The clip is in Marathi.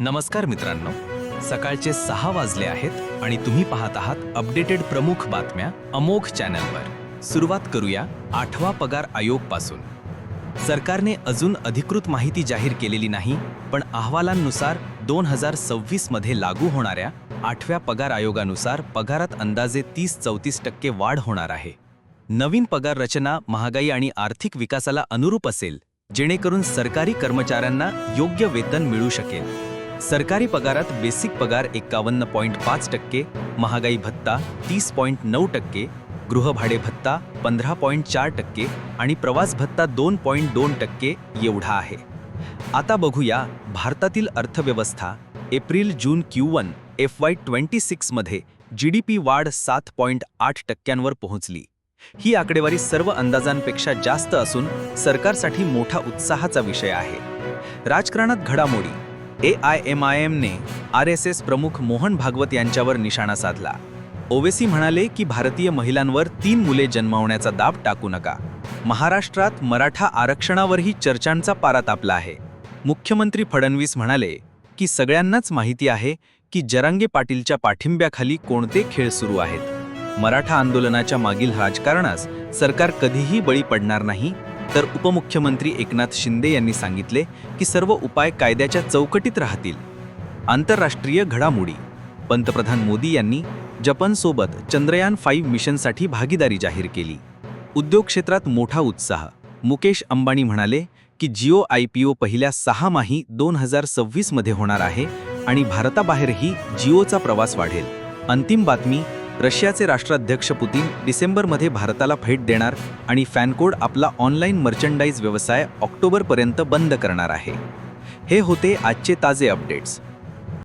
नमस्कार मित्रांनो. सकाळचे सहा वाजले आहेत आणि तुम्ही पाहत आहात अपडेटेड प्रमुख बातम्या अमोघ चॅनलवर. सुरुवात करूया आठवा पगार आयोगपासून सरकारने अजून अधिकृत माहिती जाहीर केलेली नाही पण अहवालांनुसार दोन हजार सव्वीसमध्ये लागू होणाऱ्या आठव्या पगार आयोगानुसार पगारात अंदाजे तीस चौतीस टक्के वाढ होणार आहे. नवीन पगार रचना महागाई आणि आर्थिक विकासाला अनुरूप असेल जेणेकरून सरकारी कर्मचाऱ्यांना योग्य वेतन मिळू शकेल. सरकारी पगारात बेसिक पगार एकावन्न पॉईंट पाच टक्के महागाई भत्ता तीस पॉईंट नऊ टक्के गृहभाडे भत्ता पंधरा पॉईंट चार टक्के आणि प्रवास भत्ता दोन पॉईंट दोन टक्के एवढा आहे. आता बघूया भारतातील अर्थव्यवस्था April June Q one F Y twenty सिक्समध्ये G D P वाढ सात पॉईंट आठ टक्क्यांवर पोहोचली. ही आकडेवारी सर्व अंदाजांपेक्षा जास्त असून सरकारसाठी मोठा उत्साहाचा विषय आहे. राजकारणात घडामोडी ए आय एम आय एमने आर एस एस प्रमुख मोहन भागवत यांच्यावर निशाणा साधला. ओवेसी म्हणाले की भारतीय महिलांवर तीन मुले जन्मावण्याचा दाब टाकू नका. महाराष्ट्रात मराठा आरक्षणावरही चर्चांचा पारा तापला आहे. मुख्यमंत्री फडणवीस म्हणाले की सगळ्यांनाच माहिती आहे की जरांगे पाटीलच्या पाठिंब्याखाली कोणते खेळ सुरू आहेत. मराठा आंदोलनाच्या मागील राजकारणास सरकार कधीही बळी पडणार नाही तर उपमुख्यमंत्री एकनाथ शिंदे यांनी सांगितले की सर्व उपाय कायद्याच्या चौकटीत राहतील. आंतरराष्ट्रीय घडामोडी. पंतप्रधान मोदी यांनी जपानसोबत चंद्रयान फाईव्ह मिशनसाठी भागीदारी जाहीर केली. उद्योग क्षेत्रात मोठा उत्साह. मुकेश अंबानी म्हणाले की जिओ आय पी ओ पहिल्या सहा माही दोन हजार सव्वीसमध्ये होणार आहे आणि भारताबाहेरही जिओचा प्रवास वाढेल. अंतिम बातमी रशियाचे राष्ट्राध्यक्ष पुतीन डिसेंबरमध्ये भारताला भेट देणार आणि फॅनकोड आपला ऑनलाईन मर्चंडाईज व्यवसाय ऑक्टोबरपर्यंत बंद करणार आहे. हे होते आजचे ताजे अपडेट्स.